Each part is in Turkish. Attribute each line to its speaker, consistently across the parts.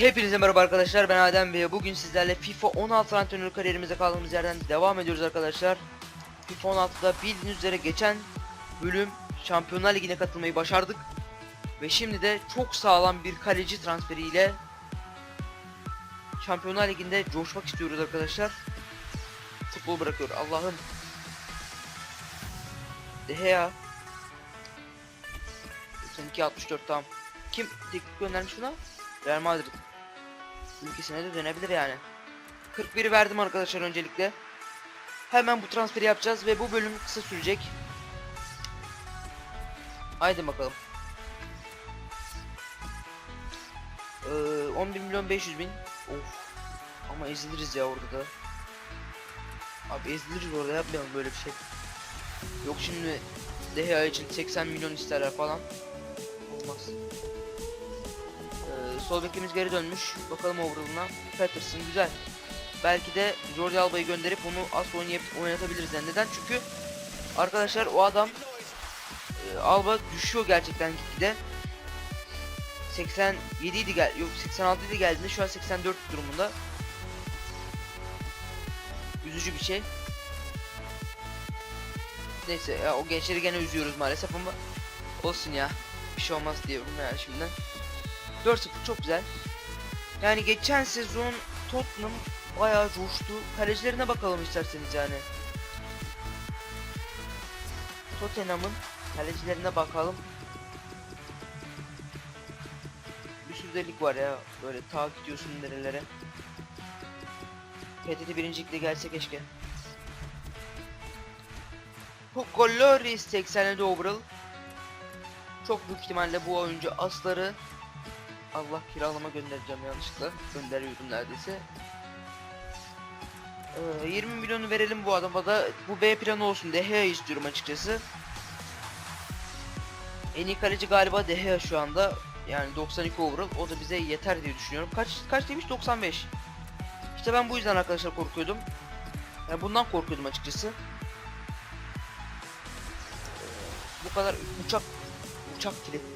Speaker 1: Hepinize merhaba arkadaşlar ben Adem ve bugün sizlerle FIFA 16 antrenör kariyerimize kaldığımız yerden devam ediyoruz arkadaşlar. FIFA 16'da bildiğiniz üzere geçen bölüm Şampiyonlar Ligi'ne katılmayı başardık. Ve şimdi de çok sağlam bir kaleci transferiyle Şampiyonlar Ligi'nde coşmak istiyoruz arkadaşlar. Futbol bırakıyor Allah'ım. De Gea. 92 64 tamam. Kim teklif göndermiş buna? Real Madrid. Ülkesine de dönebilir yani. 41'i verdim arkadaşlar öncelikle. Hemen bu transferi yapacağız ve bu bölüm kısa sürecek. Haydi bakalım. Ee, 11 milyon 500 bin. Of. Ama eziliriz ya orada da. Abi eziliriz orada yapmayalım böyle bir şey. Yok şimdi DHA için 80 milyon isterler falan. Olmaz. Sol bekimiz geri dönmüş. Bakalım overall'ına. Patterson güzel. Belki de Jordi Alba'yı gönderip onu as oynayıp oynatabiliriz yani. Neden? Çünkü arkadaşlar o adam e, Alba düşüyor gerçekten gitgide. 87 idi gel yok 86 idi geldiğinde şu an 84 durumunda. Üzücü bir şey. Neyse ya o gençleri gene üzüyoruz maalesef ama olsun ya. Bir şey olmaz diyorum yani şimdiden. 4-0 çok güzel. Yani geçen sezon Tottenham bayağı coştu. Kalecilerine bakalım isterseniz yani. Tottenham'ın kalecilerine bakalım. Bir sürü delik var ya. Böyle ta gidiyorsun nerelere. PTT birincilikle gelse keşke. Hugo Lloris 87 overall. Çok büyük ihtimalle bu oyuncu asları Allah kiralama göndereceğim yanlışlıkla. Gönderiyordum neredeyse. Ee, 20 milyonu verelim bu adama da. Bu B planı olsun. De Gea istiyorum açıkçası. En iyi kaleci galiba De Gea şu anda. Yani 92 overall. O da bize yeter diye düşünüyorum. Kaç kaç demiş? 95. İşte ben bu yüzden arkadaşlar korkuyordum. Yani bundan korkuyordum açıkçası. Ee, bu kadar uçak uçak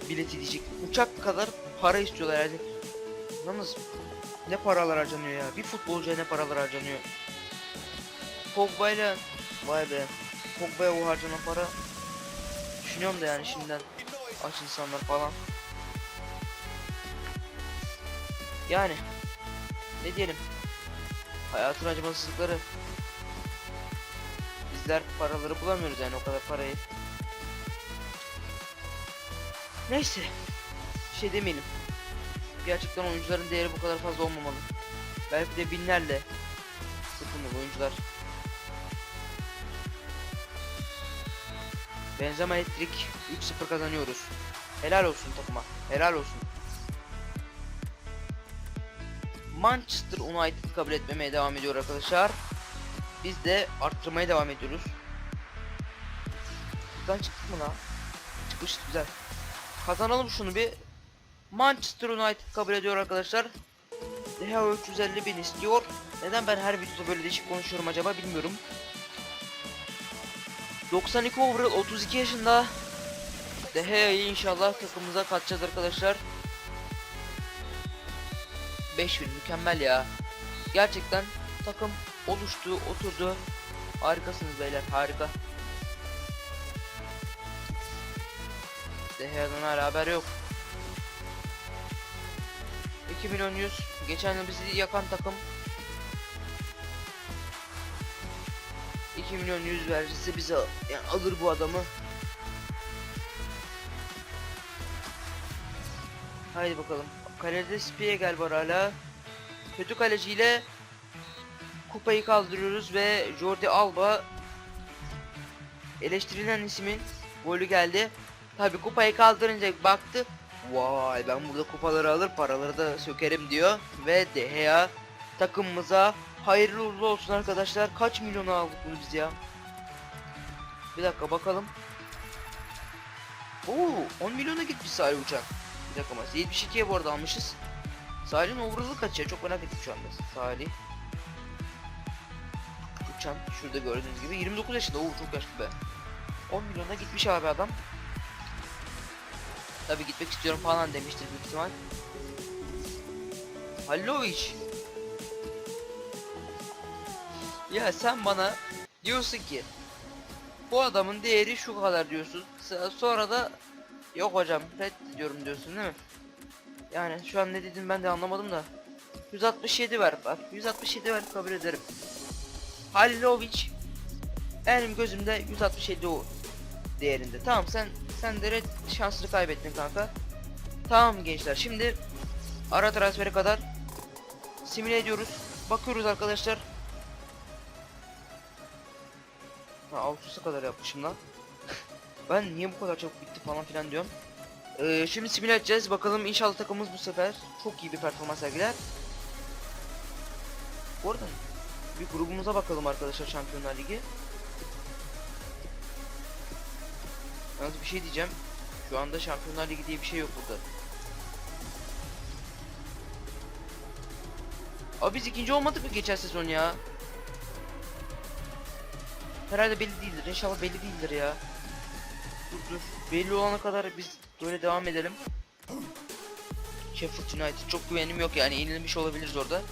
Speaker 1: bileti diyecek. Uçak kadar para istiyorlar yani. Yalnız ne paralar harcanıyor ya. Bir futbolcuya ne paralar harcanıyor. Pogba ile vay be. Pogba'ya o harcanan para düşünüyorum da yani şimdiden aç insanlar falan. Yani ne diyelim? Hayatın acımasızlıkları. Bizler paraları bulamıyoruz yani o kadar parayı. Neyse. Bir şey demeyelim. Gerçekten oyuncuların değeri bu kadar fazla olmamalı. Belki de binlerle satılmalı oyuncular. Benzema elektrik 3-0 kazanıyoruz. Helal olsun takıma. Helal olsun. Manchester United kabul etmemeye devam ediyor arkadaşlar. Biz de arttırmaya devam ediyoruz. Buradan çıktık mı lan? Çıkmış güzel. Kazanalım şunu bir. Manchester United kabul ediyor arkadaşlar. Deha 350 bin istiyor. Neden ben her videoda böyle değişik konuşuyorum acaba bilmiyorum. 92 overall 32 yaşında. Deha'yı inşallah takımımıza katacağız arkadaşlar. 5000 mükemmel ya. Gerçekten takım oluştu, oturdu. Harikasınız beyler, harika. Deha'dan hala haber yok. 2 milyon 100. Geçen yıl bizi yakan takım 2 milyon 100 verirse bize yani alır bu adamı. Haydi bakalım. Kalede Spiegel var hala. Kötü kaleciyle kupayı kaldırıyoruz ve Jordi Alba eleştirilen ismin golü geldi. Tabi kupayı kaldırınca baktı. Vay ben burada kupaları alır paraları da sökerim diyor. Ve De Gea takımımıza hayırlı uğurlu olsun arkadaşlar. Kaç milyonu aldık bunu biz ya? Bir dakika bakalım. Oo 10 milyona gitmiş Salih Uçan. Bir dakika mas 72'ye bu arada almışız. Salih'in overall'ı kaç ya? Çok merak ettim şu anda. Salih. Uçan şurada gördüğünüz gibi 29 yaşında. Oo çok yaşlı be. 10 milyona gitmiş abi adam. Tabi gitmek istiyorum falan demiştir büyük ihtimal. Hallovic. Ya sen bana diyorsun ki bu adamın değeri şu kadar diyorsun. Sonra da yok hocam reddediyorum diyorsun değil mi? Yani şu an ne dedim ben de anlamadım da. 167 ver bak 167 ver kabul ederim. Hallovic benim gözümde 167 o değerinde. Tamam sen sen de şansını kaybettin kanka. Tamam gençler şimdi ara transfere kadar simüle ediyoruz. Bakıyoruz arkadaşlar. Ha Ağustos'a kadar yapmışım lan. ben niye bu kadar çok bitti falan filan diyorum. Ee, şimdi simüle edeceğiz. Bakalım inşallah takımımız bu sefer çok iyi bir performans sergiler. Bu arada bir grubumuza bakalım arkadaşlar Şampiyonlar Ligi. Yalnız bir şey diyeceğim. Şu anda Şampiyonlar Ligi diye bir şey yok burada. Abi biz ikinci olmadık mı geçen sezon ya? Herhalde belli değildir. İnşallah belli değildir ya. Dur dur. Belli olana kadar biz böyle devam edelim. Sheffield United çok güvenim yok yani yenilmiş olabiliriz orada.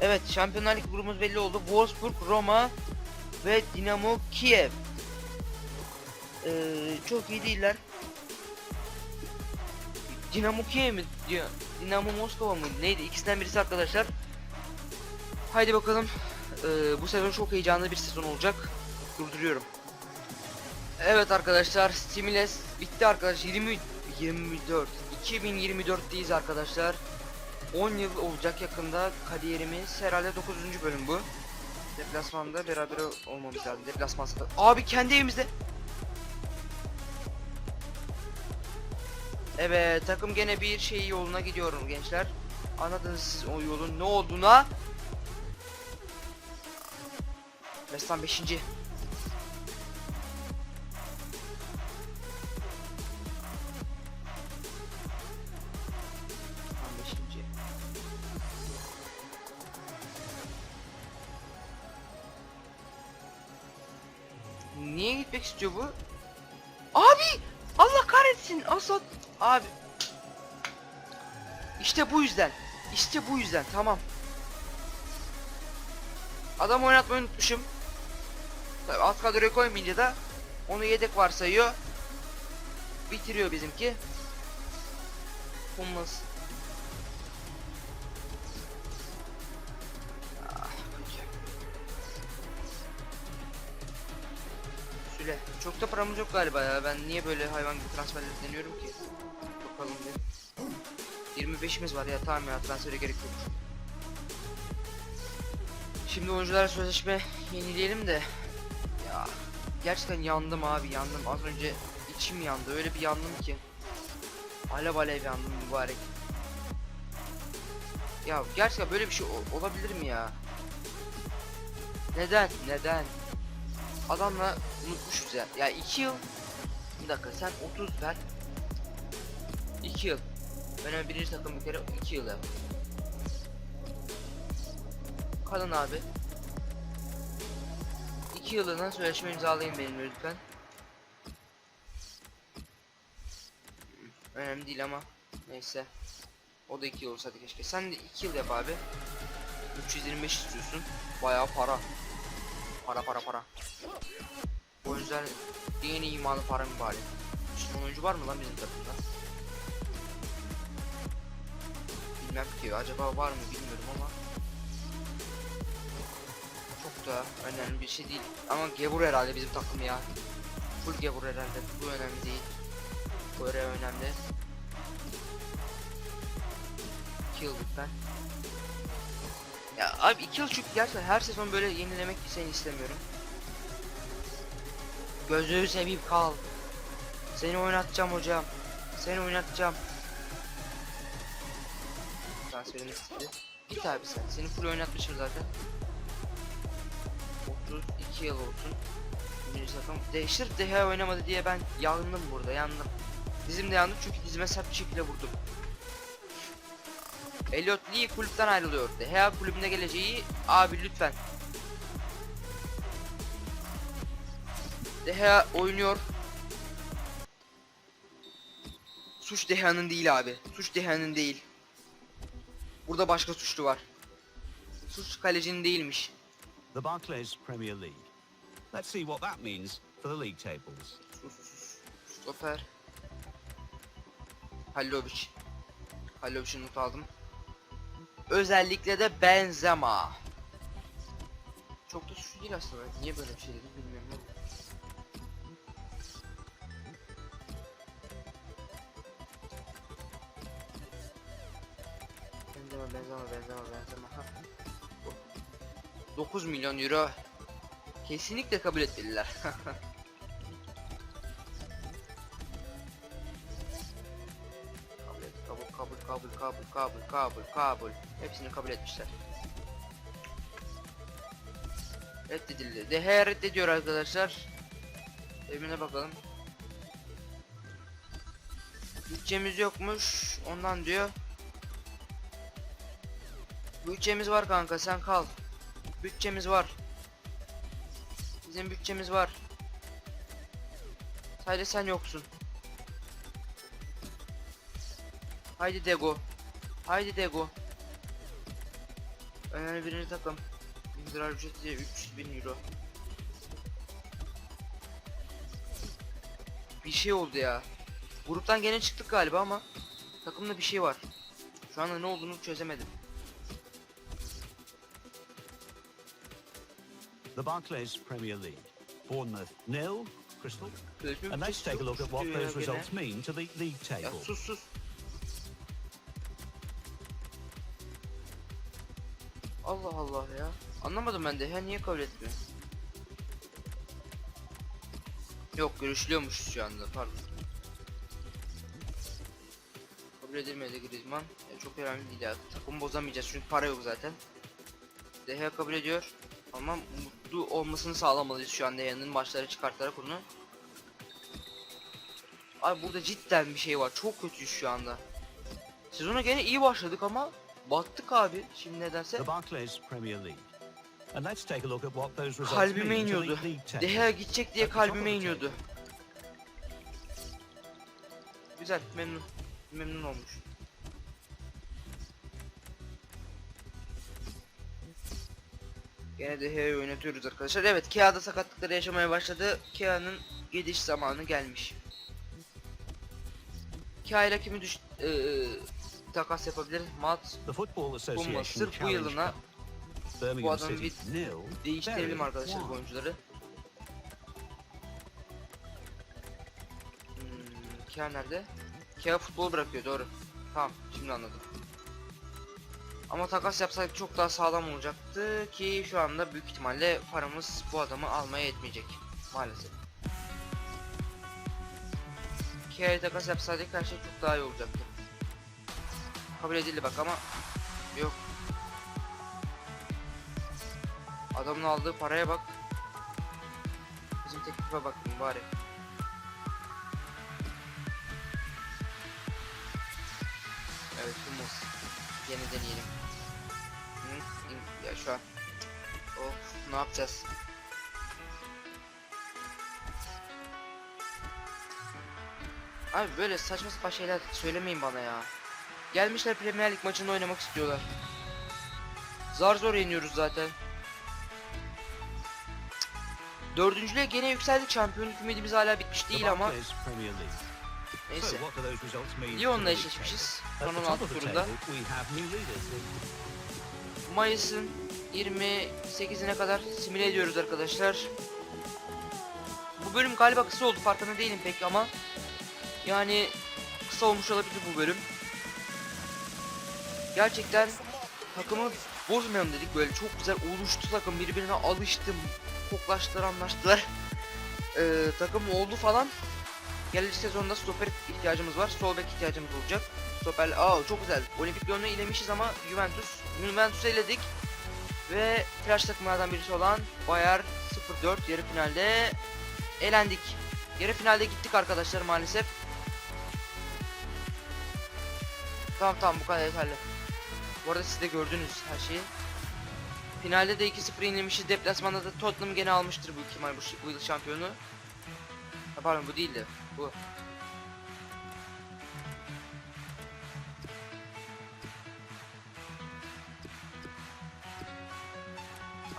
Speaker 1: Evet Şampiyonlar Ligi grubumuz belli oldu. Wolfsburg, Roma ve Dinamo Kiev. Ee, çok iyi değiller. Dinamo Kiev mi diyor? Dinamo Moskova mı? Neydi? İkisinden birisi arkadaşlar. Haydi bakalım. Ee, bu sezon çok heyecanlı bir sezon olacak. Durduruyorum. Evet arkadaşlar, Similes bitti arkadaş. 20 24 2024'teyiz arkadaşlar. 10 yıl olacak yakında kariyerimiz. Herhalde 9. bölüm bu. Deplasmanda beraber olmamız lazım. Deplasman Abi kendi evimizde. Evet takım gene bir şey yoluna gidiyorum gençler. Anladınız siz o yolun ne olduğuna. Resmen 5. Tam 5. Niye gitmek istiyor bu? İşte bu yüzden. Tamam. Adam oynatmayı unutmuşum. Tabii alt kadroya koymayınca da onu yedek varsayıyor. Bitiriyor bizimki. Hummels. Ah. Süle. Çok da paramız yok galiba ya. Ben niye böyle hayvan gibi transferler deniyorum ki? Bakalım bir. 25'imiz var ya tamam ya transfere gerek yok. Şimdi oyuncular sözleşme yenileyelim de. Ya gerçekten yandım abi yandım. Az önce içim yandı. Öyle bir yandım ki. Alev alev yandım mübarek. Ya gerçekten böyle bir şey olabilir mi ya? Neden? Neden? Adamla unutmuşuz ya. Ya 2 yıl. Bir dakika sen 30 ver. 2 yıl. Hemen birinci takım bir kere 2 yıl yap. Kalın abi. 2 yılına sözleşme imzalayın benimle lütfen. Önemli değil ama neyse. O da 2 yıl olsaydı keşke. Sen de 2 yıl yap abi. 325 istiyorsun. Bayağı para. Para para para. Oyuncular yeni imanı para mübarek. Müslüman oyuncu var mı lan bizim takımda? Bilmem ki acaba var mı bilmiyorum ama çok da önemli bir şey değil. Ama Gevur herhalde bizim takım ya. Full Gevur herhalde. Bu önemli değil. Bu öyle önemli. Kill lütfen. Ya abi 2 yıl çünkü gerçekten her sezon böyle yenilemek seni istemiyorum. Gözünü seveyim kal. Seni oynatacağım hocam. Seni oynatacağım. Transferimiz gitti. Git abi sen. Seni full oynatmışım zaten. 32 yıl olsun. Birinci takım. Değiştir Deha oynamadı diye ben yandım burada yandım. Dizim de yandı çünkü dizime sert bir şekilde vurdum. Elliot Lee kulüpten ayrılıyor. Deha kulübüne geleceği abi lütfen. Deha oynuyor. Suç Deha'nın değil abi. Suç Deha'nın değil. Burada başka suçlu var. Suç kalecinin değilmiş.
Speaker 2: The Barclays Premier League. Let's see what that means for the league tables.
Speaker 1: Sus sus sus. Stoper. Hallovic. Hallovic'i not aldım. Özellikle de Benzema. Çok da suçlu değil aslında. Niye böyle bir şey dedim bilmiyorum. Benzema, Benzema, Benzema, Benzema. Ha. 9 milyon euro. Kesinlikle kabul etmeliler. kabul et, kabul, kabul, kabul, kabul, kabul, kabul, kabul. Hepsini kabul etmişler. Reddedildi. Dehe reddediyor arkadaşlar. Evine bakalım. Bütçemiz yokmuş. Ondan diyor. Bütçemiz var kanka sen kal. Bütçemiz var. Bizim bütçemiz var. Sadece sen yoksun. Haydi Dego. Haydi Dego. Önemli birinci takım. İmzalar ücreti de 300 bin euro. Bir şey oldu ya. Gruptan gene çıktık galiba ama takımda bir şey var. Şu anda ne olduğunu çözemedim.
Speaker 2: The Barclays Premier League. Bournemouth nil, Crystal. And let's take a look at what those results mean to the league table.
Speaker 1: Allah Allah ya. Anlamadım ben de. Ya niye kabul etmiyor? Yok görüşülüyormuş şu anda. Pardon. Kabul edilmedi Griezmann. Ya çok önemli değil ya. Takımı bozamayacağız çünkü para yok zaten. Deha kabul ediyor. Ama mutlu olmasını sağlamalıyız şu an Deha'nın maçları çıkartarak onu. Abi burada cidden bir şey var. Çok kötüyüz şu anda. Sezona gene iyi başladık ama battık abi. Şimdi nedense kalbime iniyordu. Deha gidecek diye kalbime iniyordu. Güzel, memnun. Memnun olmuş. Gene Deha'yı oynatıyoruz arkadaşlar. Evet, Kia'da sakatlıkları yaşamaya başladı. Kia'nın gidiş zamanı gelmiş. Kia ile kimi düş eee, takas yapabilir? Mat Bulma. Sırf bu yılına.
Speaker 2: Birmingham
Speaker 1: adamı
Speaker 2: nil,
Speaker 1: değiştirelim arkadaşlar bu oyuncuları. Hmm, Kia nerede? Kia futbol bırakıyor doğru. Tamam şimdi anladım. Ama takas yapsaydık çok daha sağlam olacaktı ki şu anda büyük ihtimalle paramız bu adamı almaya yetmeyecek maalesef. Kia'ya takas yapsaydık her şey çok daha iyi olacaktı. Kabul edildi bak ama yok. Adamın aldığı paraya bak. Bizim teklife bak bari. Evet Humus. Yeni deneyelim. Şu an. Of ne yapacağız? Abi böyle saçma sapan şeyler söylemeyin bana ya. Gelmişler Premier Lig maçında oynamak istiyorlar. Zar zor yeniyoruz zaten. Dördüncülüğe gene yükseldik. Şampiyonluk ümidimiz hala bitmiş değil ama. Neyse. Lyon'la eşleşmişiz. Son
Speaker 2: the top
Speaker 1: 16
Speaker 2: of the
Speaker 1: turunda. Mayıs'ın 28'ine kadar simüle ediyoruz arkadaşlar. Bu bölüm galiba kısa oldu farkında değilim pek ama yani kısa olmuş olabilir bu bölüm. Gerçekten takımı bozmayalım dedik böyle çok güzel oluştu takım birbirine alıştım koklaştılar anlaştılar. Ee, takım oldu falan. Gelecek sezonda stoper ihtiyacımız var sol bek ihtiyacımız olacak. Stoper aa çok güzel. Olimpik Lyon'u ilemişiz ama Juventus Juventus'u eledik ve flash takımlardan birisi olan Bayer 04 yarı finalde elendik yarı finalde gittik arkadaşlar maalesef Tamam tamam bu kadar yeterli. Bu arada siz de gördünüz her şeyi. Finalde de 2-0 yenilmişiz. Deplasmanda da Tottenham gene almıştır bu ihtimal bu, bu yıl şampiyonu. Ha, pardon bu değildi. Bu.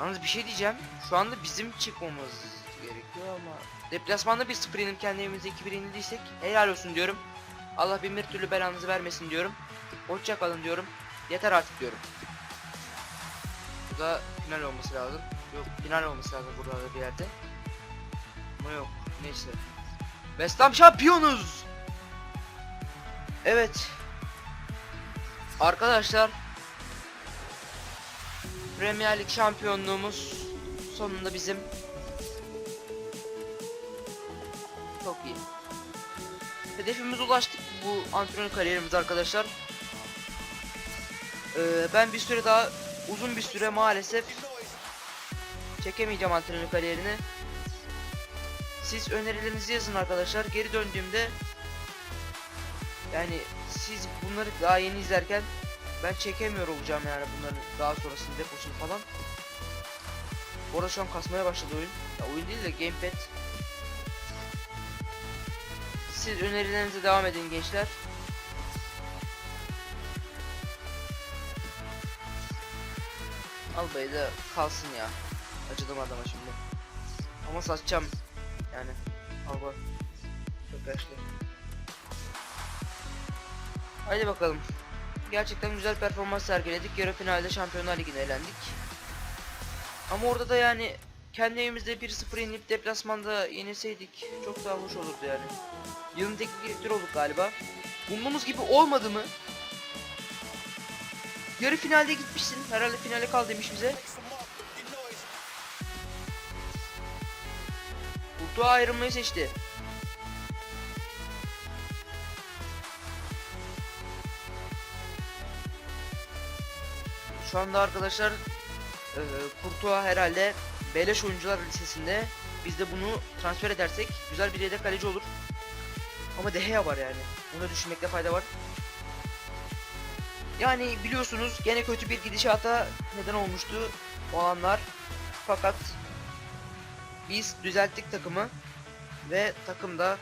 Speaker 1: Yalnız bir şey diyeceğim. Şu anda bizim çıkmamız gerekiyor ama deplasmanda bir sıfır yenip kendi evimizde 2-1 yenildiysek helal olsun diyorum. Allah bin bir türlü belanızı vermesin diyorum. Hoşça kalın diyorum. Yeter artık diyorum. Bu da final olması lazım. Yok final olması lazım burada da bir yerde. Ama yok neyse. West Ham şampiyonuz. Evet. Arkadaşlar Premier Lig şampiyonluğumuz sonunda bizim. Çok iyi. Hedefimize ulaştık bu antrenör kariyerimiz arkadaşlar. Ee, ben bir süre daha uzun bir süre maalesef çekemeyeceğim antrenör kariyerini. Siz önerilerinizi yazın arkadaşlar. Geri döndüğümde yani siz bunları daha yeni izlerken ben çekemiyor olacağım yani bunların daha sonrasında deposunu falan. Bu arada şu an kasmaya başladı oyun. Ya oyun değil de gamepad. Siz önerilerinize devam edin gençler. Albayı da kalsın ya. Acıdım adama şimdi. Ama satacağım. Yani. Alba. Çok yaşlı. Haydi bakalım. Gerçekten güzel performans sergiledik. Yarı finalde Şampiyonlar Ligi'ne elendik. Ama orada da yani kendi evimizde 1-0 yenilip deplasmanda yenilseydik çok daha hoş olurdu yani. Yılın teknik direktörü olduk galiba. Umduğumuz gibi olmadı mı? Yarı finalde gitmişsin. Herhalde finale kal demiş bize. Kurtuğa ayrılmayı seçti. Şu anda arkadaşlar e, Kurtuğa herhalde Beleş Oyuncular Lisesi'nde biz de bunu transfer edersek güzel bir yedek kaleci olur. Ama De Gea var yani. Bunu düşünmekte fayda var. Yani biliyorsunuz gene kötü bir gidişata neden olmuştu o anlar. Fakat biz düzelttik takımı ve takımda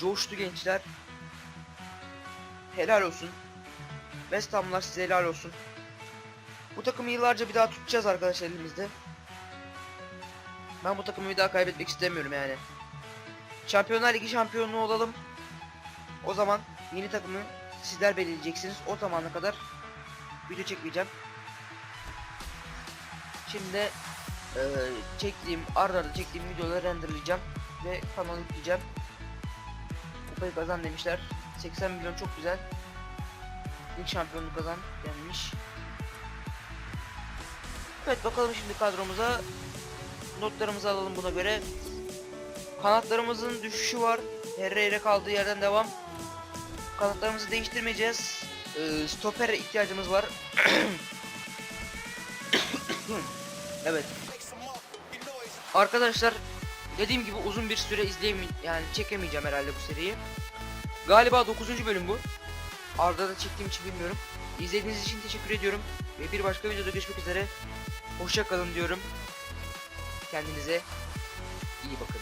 Speaker 1: coştu gençler. Helal olsun. West Ham'lar size helal olsun. Bu takımı yıllarca bir daha tutacağız arkadaşlar elimizde. Ben bu takımı bir daha kaybetmek istemiyorum yani. Şampiyonlar Ligi şampiyonluğu olalım. O zaman yeni takımı sizler belirleyeceksiniz. O zamana kadar video çekmeyeceğim. Şimdi eee çektiğim arda arda çektiğim videoları renderlayacağım ve kanala yükleyeceğim. Kupayı kazan demişler. 80 milyon çok güzel. İlk şampiyonluk kazan denmiş. Evet bakalım şimdi kadromuza. Notlarımızı alalım buna göre. Kanatlarımızın düşüşü var. Herrera kaldığı yerden devam. Kanatlarımızı değiştirmeyeceğiz. Ee, stoper ihtiyacımız var. evet. Arkadaşlar dediğim gibi uzun bir süre izleyemi yani çekemeyeceğim herhalde bu seriyi. Galiba 9. bölüm bu. Arda da çektiğim için bilmiyorum. İzlediğiniz için teşekkür ediyorum. Ve bir başka videoda görüşmek üzere. Hoşça kalın diyorum. Kendinize iyi bakın.